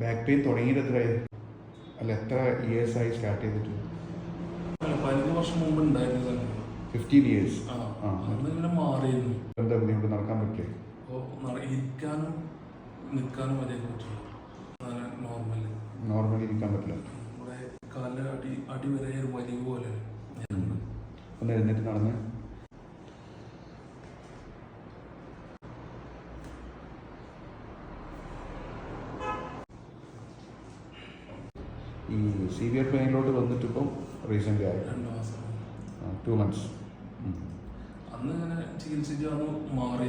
Back pain തുടങ്ങിയിട്ട് എത്രയായി അല്ല എത്ര ഇയേഴ്സ് ആയി സ്റ്റാർട്ട് ചെയ്തിട്ട്? പതിനഞ്ച് വർഷം മുമ്പ് ഉണ്ടായിരുന്നു ഫിഫ്റ്റീൻ ഇയേഴ്സ് ആ ആ. അന്ന് ഇങ്ങനെ മാറിയിരുന്നു. എന്താ ബുദ്ധിമുട്ട് നടക്കാൻ പറ്റില്ലേ അപ്പോൾ ഇരിക്കാനും നിൽക്കാനും മതിയൊക്കെ പറ്റുള്ളൂ നല്ല നോർമൽ നോർമലി ഇരിക്കാൻ പറ്റില്ല. കാലിന്റെ അടി അടി വരെ ഒരു വലിവ് പോലെ ഒന്ന് എഴുന്നേറ്റ് നടന്ന്. ഈ സിവിയർ പെയിനിലോട്ട് വന്നിട്ട് വന്നിട്ടിപ്പം റീസെന്റ് ആയി. ടു മന്ത്സ് അന്ന് ഇങ്ങനെ ചികിത്സിച്ച് അന്ന് മാറി.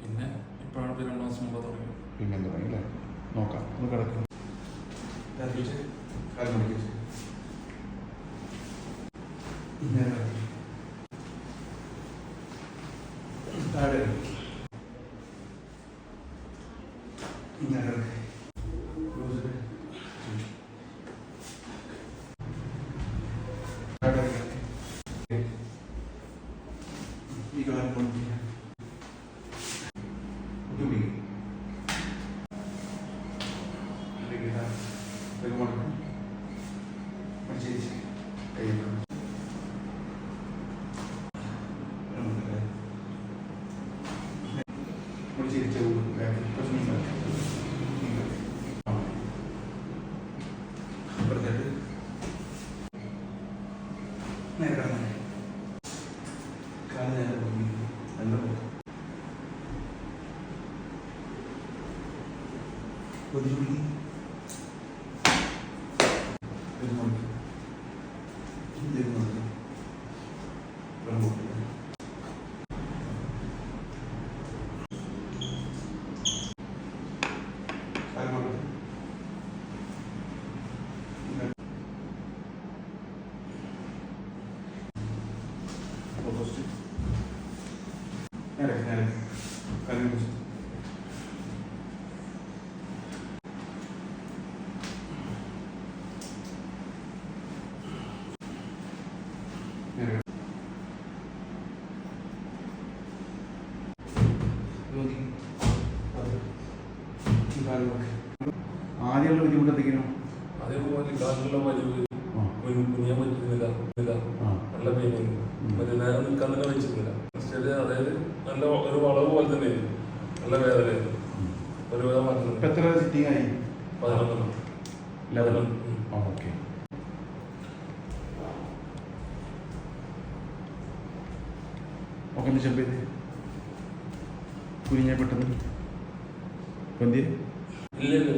പിന്നെ ഇപ്പോഴാണ് ഇപ്പൊ രണ്ട് മാസം മുമ്പ് തുടങ്ങി പിന്നെ തുടങ്ങി അല്ലേ? നോക്കാം. ഒന്ന് കിടക്കും. കാൽ മടക്കി. ഇങ്ങനെ കിടക്ക്. താഴെ കിടക്ക്. ഇങ്ങനെ കിടക്ക്. Close it. താഴെ കിടക്ക്. ഈ കാൽ മടക്കി. മുട്ട് പിടിക്ക്. അല്ലെങ്കിൽ ഇതാ, ഒരു മടക്ക്. മടിച്ചിരിച്ച്. ഈ കാൽ നോക്ക്. ആദ്യമുള്ള ബുദ്ധിമുട്ട് എന്തെങ്കിലും അതേപോലെ ആ. കുനി- കുനിയാൻ പറ്റുന്നില്ല നല്ല ഉം. മറ്റേ നേരം നിൽക്കാൻ തന്നെ വെച്ചിരുന്നില്ല ഫസ്റ്റ് അതായത് നല്ല ഒരു വളവ് പോലെ തന്നെ നല്ല വേദനയായിരുന്നു. ഒരു വിധം ഇപ്പം മാറ്റുന്നുണ്ട് എത്ര സിറ്റിംഗ് ആയി? പതിനൊന്നെണ്ണം ലെവൽ ഉം. ഓക്കെ ഓക്കെ ഒന്ന് ചെമ്പ് ചെയ്ത് കുനിഞ്ഞ പെട്ടെന്ന്. പൊന്തി ഇല്ല ഇല്ല.